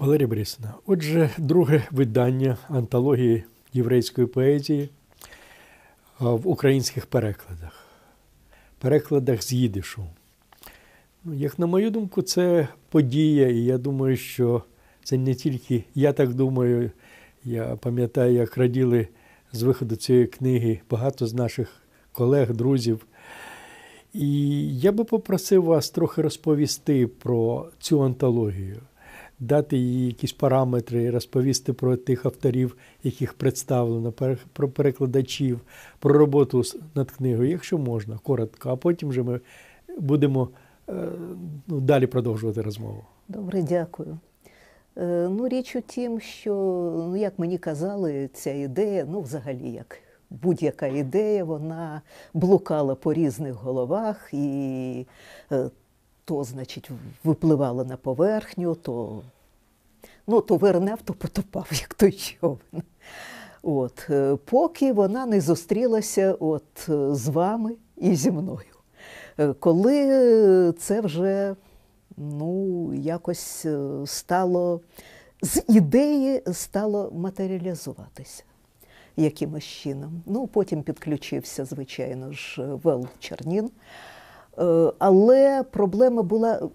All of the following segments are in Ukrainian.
Валерія Борисівна, отже, друге видання антології єврейської поезії в українських перекладах, перекладах з їдишу. Ну, як на мою думку, це подія, і я думаю, що це не тільки я так думаю. Я пам'ятаю, як раділи з виходу цієї книги багато з наших колег, друзів. І я би попросив вас трохи розповісти про цю антологію, дати їй якісь параметри, розповісти про тих авторів, яких представлено, про перекладачів, про роботу над книгою, якщо можна, коротко, а потім вже ми будемо е, ну, далі продовжувати розмову. Добре, дякую. Е, ну, Річ у тім, що, ну, як мені казали, ця ідея, ну, взагалі, як будь-яка ідея, вона блукала по різних головах і е, то, значить, випливала на поверхню, то ну, то вернев, то потопав, як той човен. От, е, Поки вона не зустрілася от з вами і зі мною. Коли це вже ну, якось стало з ідеї стало матеріалізуватися якимось чином. Ну, Потім підключився, звичайно ж, Вел Чернін. Е, але проблема була.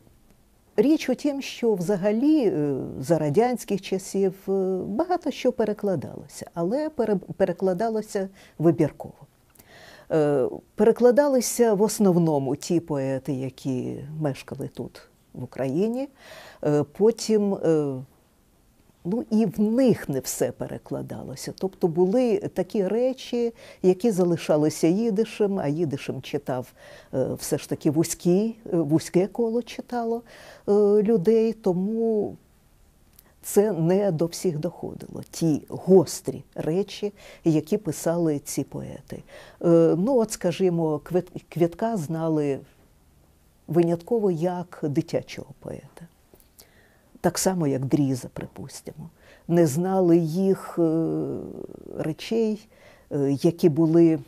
Річ у тім, що взагалі е, за радянських часів е, багато що перекладалося, але перекладалося вибірково. Перекладалися в основному ті поети, які мешкали тут в Україні. Потім Ну і в них не все перекладалося. Тобто були такі речі, які залишалися їдишем, а їдишем читав е, все ж таки вузькі, е, вузьке коло читало е, людей, тому це не до всіх доходило. Ті гострі речі, які писали ці поети. Ну, от, скажімо, Квітка знали винятково як дитячого поета так само, як Дріза, припустимо, не знали їх е, речей, е, які були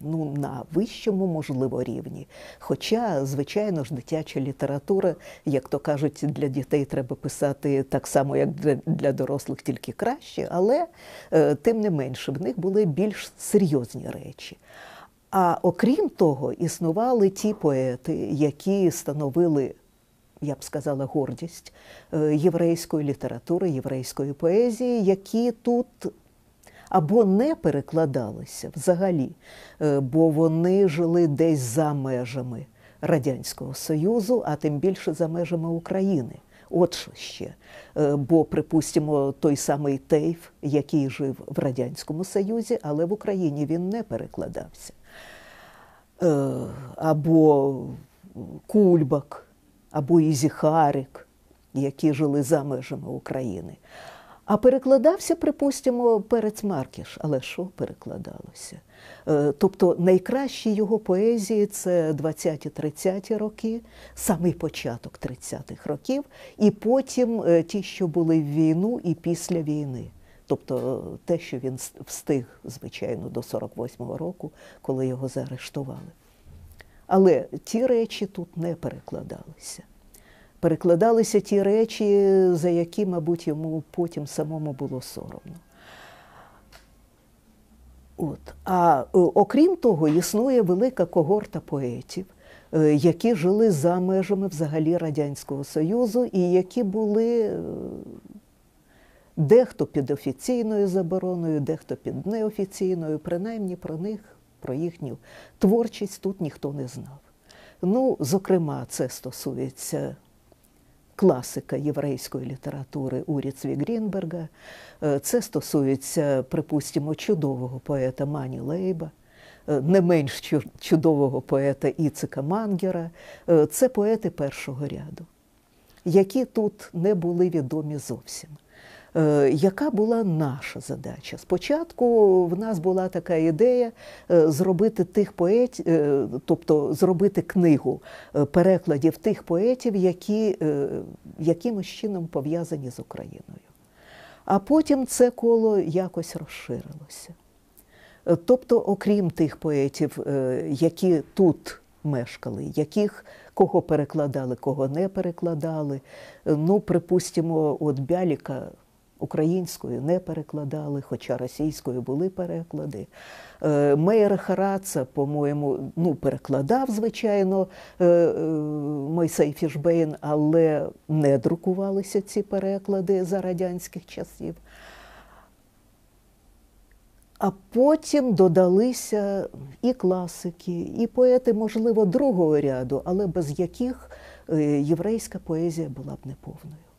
ну, на вищому, можливо, рівні. Хоча, звичайно ж, дитяча література, як то кажуть, для дітей треба писати так само, як для, дорослих, тільки краще, але е, тим не менше, в них були більш серйозні речі. А окрім того, існували ті поети, які становили я б сказала, гордість е, єврейської літератури, єврейської поезії, які тут або не перекладалися взагалі, е, бо вони жили десь за межами Радянського Союзу, а тим більше за межами України. От що ще. Е, бо, припустимо, той самий Тейф, який жив в Радянському Союзі, але в Україні він не перекладався. Або Кульбак або Ізіхарик, які жили за межами України. А перекладався, припустимо, Перець Маркіш. Але що перекладалося? Е, тобто найкращі його поезії це 20-30 роки, самий початок 30-х років, і потім е, ті, що були в війну і після війни. Тобто те, що він встиг, звичайно, до 48-го року, коли його заарештували. Але ті речі тут не перекладалися. Перекладалися ті речі, за які, мабуть, йому потім самому було соромно. От. А е, окрім того, існує велика когорта поетів, е, які жили за межами взагалі Радянського Союзу, і які були е, дехто під офіційною забороною, дехто під неофіційною, принаймні про них про їхню творчість тут ніхто не знав. Ну, зокрема, це стосується класика єврейської літератури Урі Цві е, це стосується, припустимо, чудового поета Мані Лейба. Е, не менш чудового поета Іцика Мангера, е, це поети першого ряду, які тут не були відомі зовсім. Е, яка була наша задача? Спочатку в нас була така ідея е, зробити тих поетів, е, тобто зробити книгу перекладів тих поетів, які якимось чином пов'язані з Україною. А потім це коло якось розширилося. Тобто, окрім тих поетів, які тут мешкали, яких кого перекладали, кого не перекладали. Ну, припустимо, от Бяліка українською не перекладали, хоча російською були переклади. Е, Мейер Хараца, по-моєму, ну, перекладав, звичайно, е, е, Мойсей Фішбейн, але не друкувалися ці переклади за радянських часів. А потім додалися і класики, і поети, можливо, другого ряду, але без яких єврейська поезія була б неповною.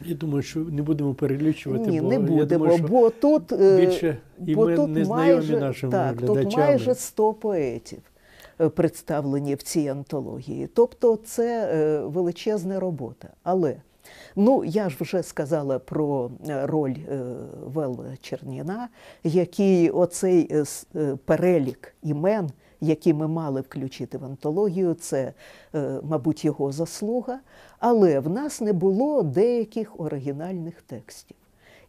Я думаю, що не будемо перелічувати, Ні, бо не я думаю, що бо тут, е, більше бо імен тут не знайомі майже, нашим так, глядачам. тут майже 100 поетів е, представлені в цій антології. Тобто це е, величезна робота. Але ну, я ж вже сказала про роль Вела Черніна, який оцей перелік імен, які ми мали включити в антологію, це, е, мабуть, його заслуга. Але в нас не було деяких оригінальних текстів.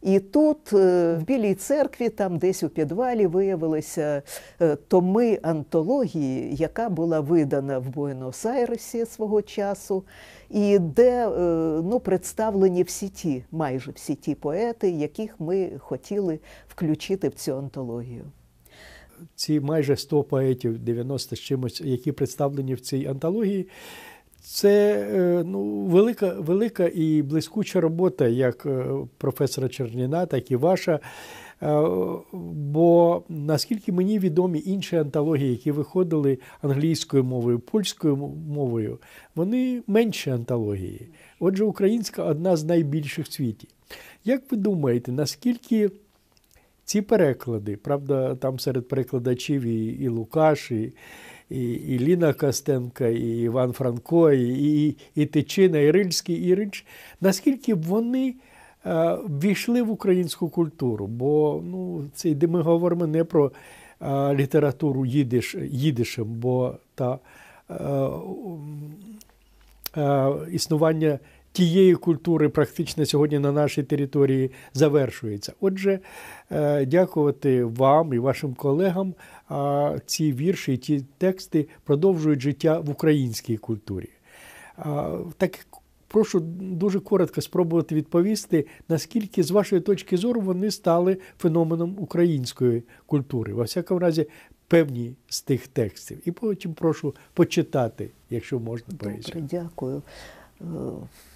І тут е, в Білій церкві, там десь у підвалі, виявилися е, томи антології, яка була видана в Буенос-Айресі свого часу, і де ну, представлені всі ті, майже всі ті поети, яких ми хотіли включити в цю антологію. Ці майже 100 поетів, 90 з чимось, які представлені в цій антології. Це е, ну, велика, велика і блискуча робота, як е, професора Черніна, так і ваша. Е, Бо наскільки мені відомі інші антології, які виходили англійською мовою, польською мовою, вони менші антології. Отже, українська одна з найбільших в світі. Як ви думаєте, наскільки ці переклади, правда, там серед перекладачів і, і Лукаш, і, і, і Ліна Костенка, і Іван Франко, і, і, і Тичина, і Рильський, і Рич, наскільки вони е, ввійшли в українську культуру? Бо ну, це йде ми говоримо не про е, літературу їдиш, їдишем, бо та е, е, існування тієї культури практично сьогодні на нашій території завершується. Отже, е, дякувати вам і вашим колегам. Ці вірші, ті тексти продовжують життя в українській культурі. Так прошу дуже коротко спробувати відповісти, наскільки, з вашої точки зору, вони стали феноменом української культури. Во всякому разі, певні з тих текстів. І потім прошу почитати, якщо можна поезію. Добре, дякую.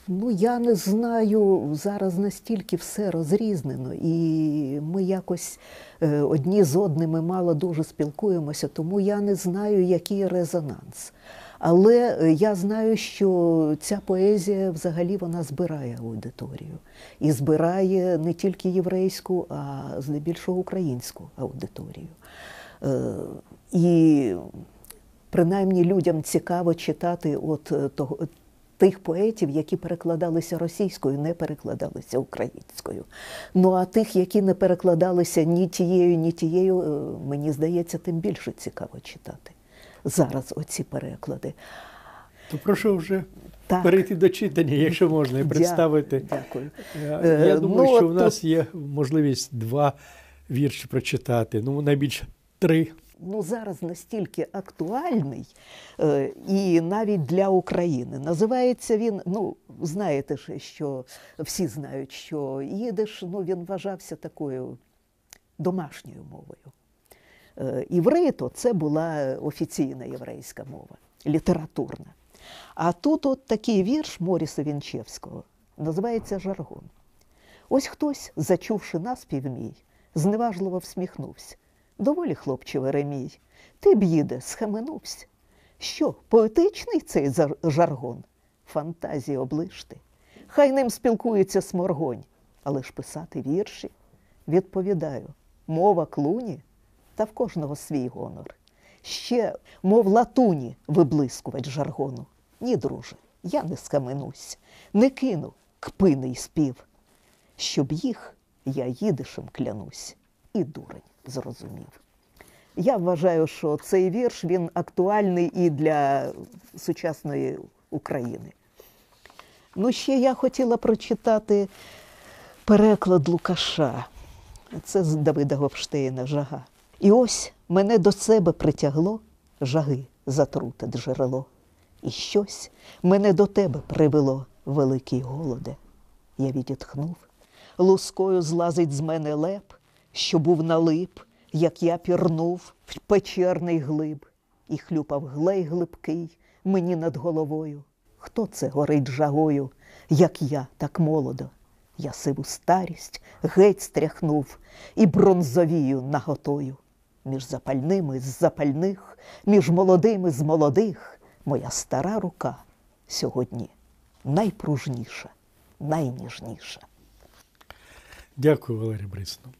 Ну, я не знаю, зараз настільки все розрізнено, і ми якось е, одні з одними мало дуже спілкуємося, тому я не знаю, який резонанс. Але е, я знаю, що ця поезія взагалі вона збирає аудиторію. І збирає не тільки єврейську, а здебільшого українську аудиторію. Е, І принаймні людям цікаво читати от. Тих поетів, які перекладалися російською, не перекладалися українською. Ну а тих, які не перекладалися ні тією, ні тією, е, мені здається, тим більше цікаво читати зараз оці переклади. То прошу вже Так. перейти до читання, якщо можна, і представити. Дякую. Я, Е, я думаю, ну, що в нас є можливість два вірші прочитати. Ну, найбільше три. Ну, зараз настільки актуальний е, і навіть для України. Називається він, ну, знаєте ж, що всі знають, що їдиш, ну, він вважався такою домашньою мовою. Е, Іврито це була офіційна єврейська мова, літературна. А тут от такий вірш Моріса Вінчевського називається Жаргон. Ось хтось, зачувши наспів мій, зневажливо всміхнувся. Доволі, хлопче Веремій, ти б їде, схаменувся. Що, поетичний цей жаргон? Фантазії облишти. Хай ним спілкується сморгонь, але ж писати вірші. Відповідаю, мова клуні, та в кожного свій гонор. Ще, мов латуні, виблискувач жаргону. Ні, друже, я не скаменусь, не кину кпиний спів. Щоб їх я їдишем клянусь, і дурень зрозумів. Я вважаю, що цей вірш він актуальний і для сучасної України. Ну, ще я хотіла прочитати переклад Лукаша. Це з Давида Говштейна жага. І ось мене до себе притягло жаги затруте джерело. І щось мене до тебе привело, великий голоде. Я відітхнув, лускою злазить з мене леп, що був налип, як я пірнув в печерний глиб, і хлюпав глей глибкий мені над головою. Хто це горить жагою, як я, так молодо? Я сиву старість геть стряхнув і бронзовію наготою. Між запальними з запальних, між молодими з молодих, моя стара рука сьогодні найпружніша, найніжніша. Дякую, Валерій Борисовна.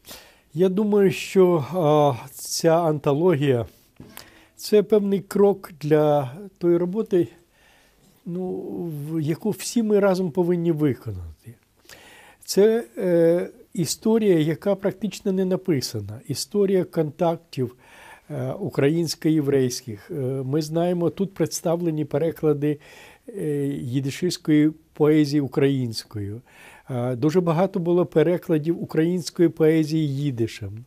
Я думаю, що а, ця антологія це певний крок для тої роботи, ну, яку всі ми разом повинні виконати. Це е, історія, яка практично не написана. Історія контактів е, українсько-єврейських. Е, ми знаємо, тут представлені переклади е, їдишистської поезії українською. Е, дуже багато було перекладів української поезії їдишем.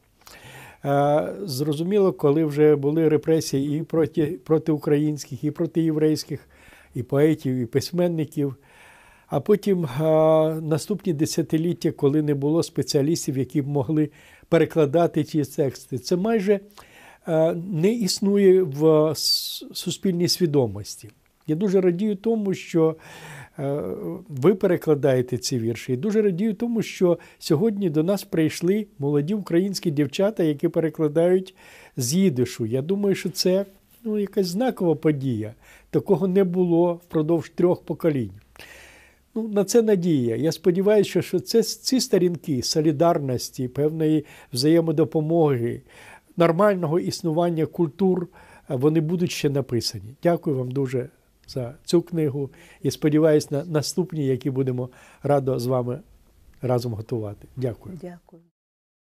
Е, Зрозуміло, коли вже були репресії і проти, проти українських, і проти єврейських, і поетів, і письменників. А потім наступні десятиліття, коли не було спеціалістів, які б могли перекладати ці тексти, це майже не існує в суспільній свідомості. Я дуже радію тому, що е, ви перекладаєте ці вірші. І дуже радію тому, що сьогодні до нас прийшли молоді українські дівчата, які перекладають з їдишу. Я думаю, що це ну, якась знакова подія. Такого не було впродовж трьох поколінь. Ну, на це надія. Я сподіваюся, що це ці сторінки солідарності, певної взаємодопомоги, нормального існування культур, е, вони будуть ще написані. Дякую вам дуже за цю книгу і сподіваюся на наступні, які будемо радо з вами разом готувати. Дякую. Дякую.